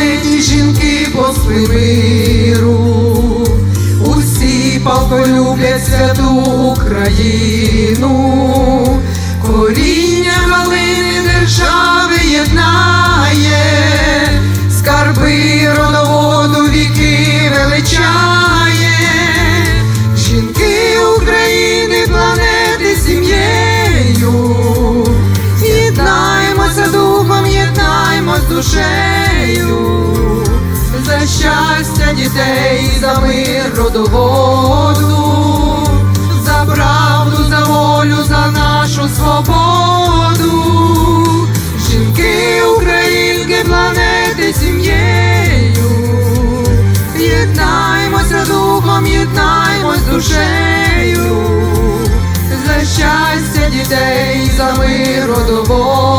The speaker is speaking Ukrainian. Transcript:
планеті жінки посли миру, усі палко люблять святу Україну, щастя дітей, за мир родоводу, за правду, за волю, за нашу свободу, жінки, українки, планети сім'єю, єднаймося духом, єднаймось душею. За щастя дітей, за мир родоводу,